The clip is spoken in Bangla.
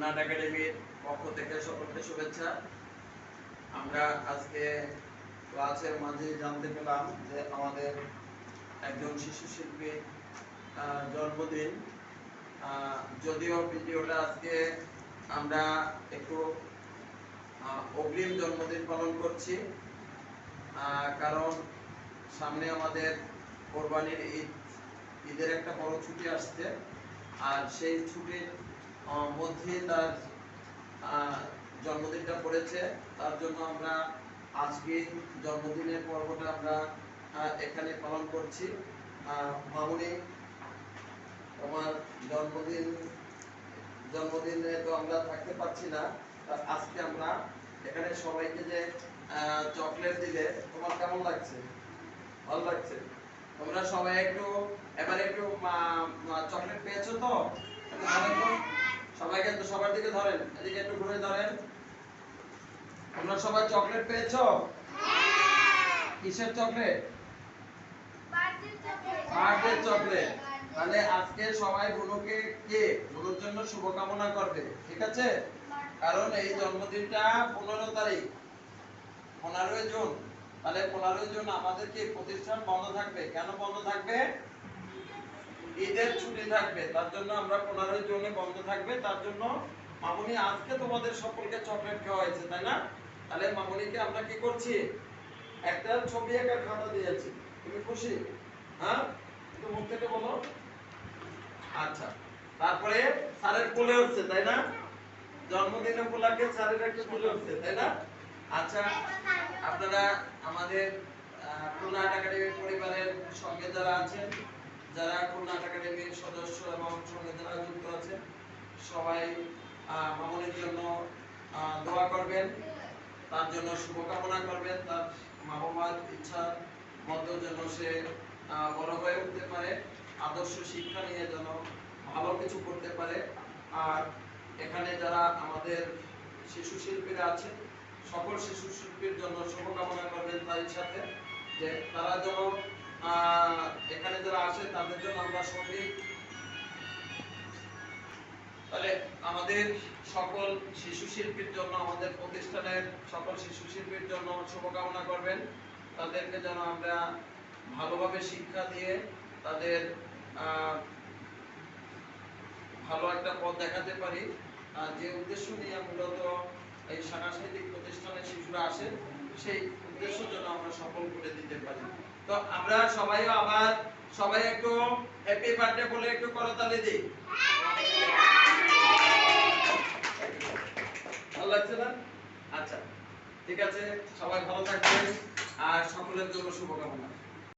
খুলনা একাডেমির পক্ষ থেকে সকলকে শুভেচ্ছা। আমরা আজকে ক্লাসের মাঝে জানতে পেলাম যে আমাদের একজন শিশু শিল্পী জন্মদিন। যদিও ভিডিওটা আজকে আমরা একটু অগ্রিম জন্মদিন পালন করছি কারণ সামনে আমাদের কোরবানির ঈদ, ঈদের একটা বড় ছুটি আসছে। আর সেই ছুটির মধ্যে তার জন্মদিনটা পড়েছে। তার জন্য আমরা আজকে জন্মদিনের পর্বটা আমরা এখানে পালন করছি। মামুনি, তোমার জন্মদিন, জন্মদিনে তো আমরা থাকতে পারছি না। আজকে আমরা এখানে সবাইকে যে চকলেট দিলে, তোমার কেমন লাগছে? ভালো লাগছে? তোমরা সবাই একটু, এবারে একটু চকলেট পেয়েছ তো। সবাইকে তো সবার দিকে ধরেন এদিকে একটু ঘুরে ধরেন। তোমরা সবাই চকলেট পেয়েছ? কিসের চকলেট বার্থডে চকলেট তাহলে আজকে সবাই বুনুকে কে? বুনুর জন্য শুভকামনা করবে ঠিক আছে? কারণ এই জন্মদিনটা পনেরো তারিখ পনেরোই জুন। তাহলে পনেরোই জুন আমাদের কি প্রতিষ্ঠান বন্ধ থাকবে? কেন বন্ধ থাকবে? ঈদের ছুটি থাকবে, তার জন্য আমরা পনেরোই জুনে বন্ধ থাকবে, তার জন্য মামুনি আজকে তোমাদের সকলকে চকলেট খাওয়া হয়েছে তাই না? তাহলে মামুনিকে আমরা কি করছি? একটা ছবি একা খাতা দিয়েছি, তুমি খুশি? হ্যাঁ? একটু মুখ থেকে বলো। আচ্ছা তারপরে স্যারের কোলে উঠছে, তাই না? জন্মদিন উপলক্ষে স্যারের একটু কোলে উঠছে, তাই না? আচ্ছা আপনারা আমাদের খুলনা একাডেমির পরিবারের সঙ্গে যারা আছেন যারা খুলনা একাডেমির সদস্য এবং সঙ্গে যারা যুক্ত আছে সবাই মামুনের জন্য দোয়া করবেন। তার জন্য শুভকামনা করবেন। তার মা বাবার ইচ্ছা মতো যেন সে বড় হয়ে উঠতে পারে। আদর্শ শিক্ষা নিয়ে যেন ভালো কিছু করতে পারে। আর এখানে যারা আমাদের শিশু শিল্পীরা আছেন, সকল শিশু শিল্পীর জন্য শুভকামনা করবেন তাদের সাথে, যে তারা যেন এখানে যারা আসে, তাদের জন্য আমরা সংগীত তাহলে আমাদের সকল শিশু শিল্পীর জন্য, আমাদের প্রতিষ্ঠানের সকল শিশু শিল্পীর জন্য শুভকামনা করবেন। তাদেরকে যেন আমরা ভালোভাবে শিক্ষা দিয়ে তাদের ভালো একটা পথ দেখাতে পারি। যে উদ্দেশ্য নিয়ে মূলত এই সাংস্কৃতিক প্রতিষ্ঠানে শিশুরা আসে, সেই উদ্দেশ্য আমরা সফল করে দিতে পারি। তো আমরা সবাই আবার, সবাই একটু হ্যাপি বার্থডে বলে একটু করতালি দিই। ভালো লাগছে না? আচ্ছা ঠিক আছে, সবাই ভালো থাকবেন আর সকলের জন্য শুভকামনা।